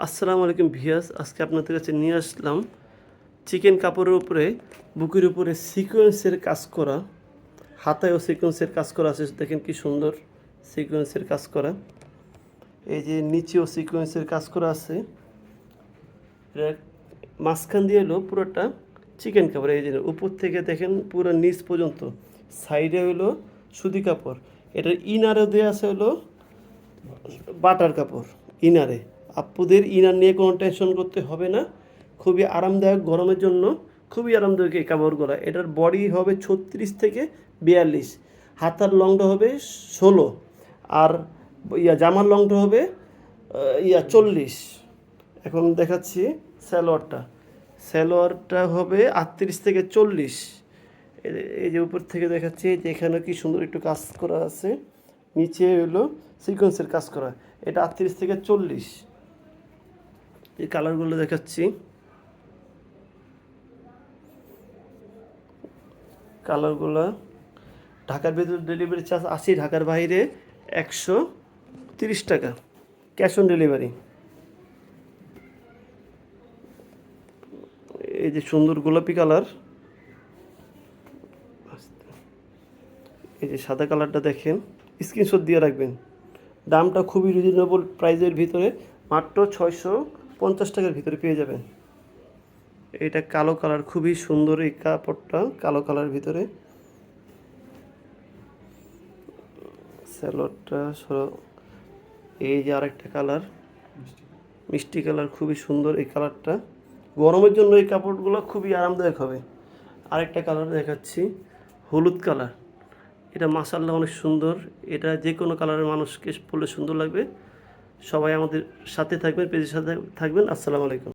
আসসালামু আলাইকুম ভিয়াস আজকে আপনাদের কাছে নিয়ে আসলাম চিকেন কাপড়ের উপরে, বুকের উপরে সিকোয়েন্সের কাজ করা, হাতায়ও সিকোয়েন্সের কাজ করা আছে, দেখেন কি সুন্দর সিকোয়েন্সের কাজ করা। এই যে নিচেও সিকোয়েন্সের কাজ করা আছে। মাঝখান দিয়ে হলো পুরোটা চিকেন কাপড়, এই যে উপর থেকে দেখেন পুরো নিচ পর্যন্ত, সাইডে হলো সুতি কাপড়, এটার ইনারও দেওয়া আছে হলো বাটার কাপড় ইনারে আপুদের ইনার নিয়ে কোনো টেনশন করতে হবে না। খুবই আরামদায়ক গরমের জন্য, খুবই আরামদায়ক এই কাপড়গুলো। এটার বডি হবে ছত্রিশ থেকে বিয়াল্লিশ। হাতার লংটা হবে ষোলো। আর ইয়া জামার লংটা হবে ইয়া চল্লিশ। এখন দেখাচ্ছি স্যালোয়ারটা স্যালোয়ারটা হবে আটত্রিশ থেকে চল্লিশ। এই যে উপর থেকে দেখাচ্ছি যে এখানে কি সুন্দর একটু কাজ করা আছে। নিচে হলো সিকোয়েন্সের কাজ করা। এটা আটত্রিশ থেকে চল্লিশ। এই কালারগুলো দেখাচ্ছি। কালারগুলো ঢাকার ভেতর ডেলিভারি চার্জ আশি ঢাকার বাইরে একশো তিরিশ টাকা। ক্যাশ অন ডেলিভারি এই যে সুন্দর গোলাপি কালার। এই যে সাদা কালারটা দেখেন স্ক্রিনশট দিয়ে রাখবেন। দামটা খুবই রিজনেবল প্রাইজের ভিতরে, মাত্র ছয়শো পঞ্চাশ টাকার ভিতরে পেয়ে যাবেন। এটা কালো কালার, খুবই সুন্দর এই কাপড়টা, কালো কালার ভিতরে। স্যালোডটা এই যে আরেকটা কালার, মিষ্টি কালার, খুবই সুন্দর এই কালারটা। গরমের জন্য এই কাপড়গুলো খুবই আরামদায়ক হবে। আরেকটা কালার দেখাচ্ছি, হলুদ কালার। এটা মাসাল্লাহ অনেক সুন্দর। এটা যে কোনো কালারের মানুষকে পরলে সুন্দর লাগবে। সবাই আমাদের সাথে থাকবেন পেজের সাথে থাকবেন। আসসালামু আলাইকুম।